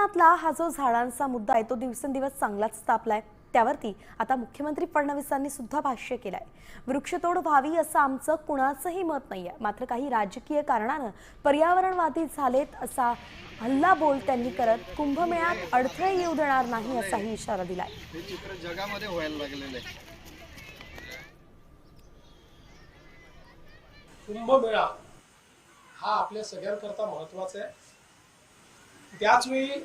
मैदानातला हा जो झाडांचा मुद्दा आहे तो दिवसेंदिवस चांगलाच तापलाय. त्यावरती आता मुख्यमंत्री फडणवीसांनी सुद्धा भाष्य केलंय. वृक्षतोड व्हावी असं आमचं कुणाचंही मत नाहीये. मात्र काही राजकीय कारणानं पर्यावरणवादी झालेत असा हल्ला बोल त्यांनी करत कुंभमेळ्यात अडथळे येऊ देणार नाही असाही इशारा दिलाय. हे चित्र जगामध्ये व्हायला लागलेलं आहे. कुंभमेळा हा आपल्या सगळ्यांकरता महत्त्वाचा आहे. त्याचवेळी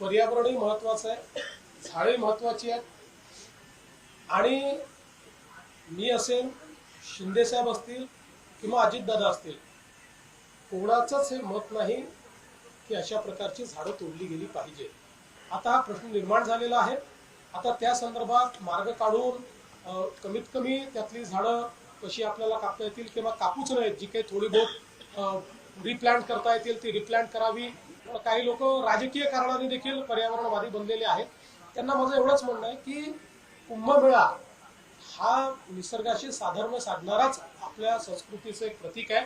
पर्यावरणही महत्वाचं आहे. झाडे महत्वाची आहेत. आणि मी असेल शिंदेसाहेब असतील किंवा अजितदादा असतील कोणाचंच हे मत नाही की अशा प्रकारची झाडं तोडली गेली पाहिजे. आता हा प्रश्न निर्माण झालेला आहे. आता त्या संदर्भात मार्ग काढून कमीत कमी त्यातली झाडं कशी आपल्याला कापता येतील किंवा कापूच नाहीत जी काही थोडी बहुत रिप्लांट करता येतील ती रिप्लांट करावी. काही लोक राजकीय कारणाने देखील पर्यावरणवादी बनलेले आहेत. त्यांना माझं एवढंच म्हणणं आहे की कुंभमेळा हा निसर्गाशी साधर्म्य साधणाराच आपल्या संस्कृतीचं एक प्रतीक आहे.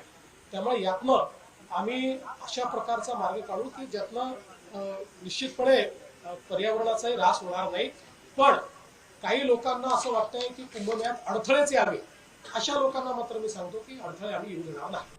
त्यामुळे यातनं आम्ही अशा प्रकारचा मार्ग काढू की ज्यातनं निश्चितपणे पर्यावरणाचाही ऱ्हास होणार नाही. पण काही लोकांना असं वाटतंय की कुंभमेळ्यात अडथळेच यावे. अशा लोकांना मात्र मी सांगतो की अडथळे आम्ही येऊ देणार नाही.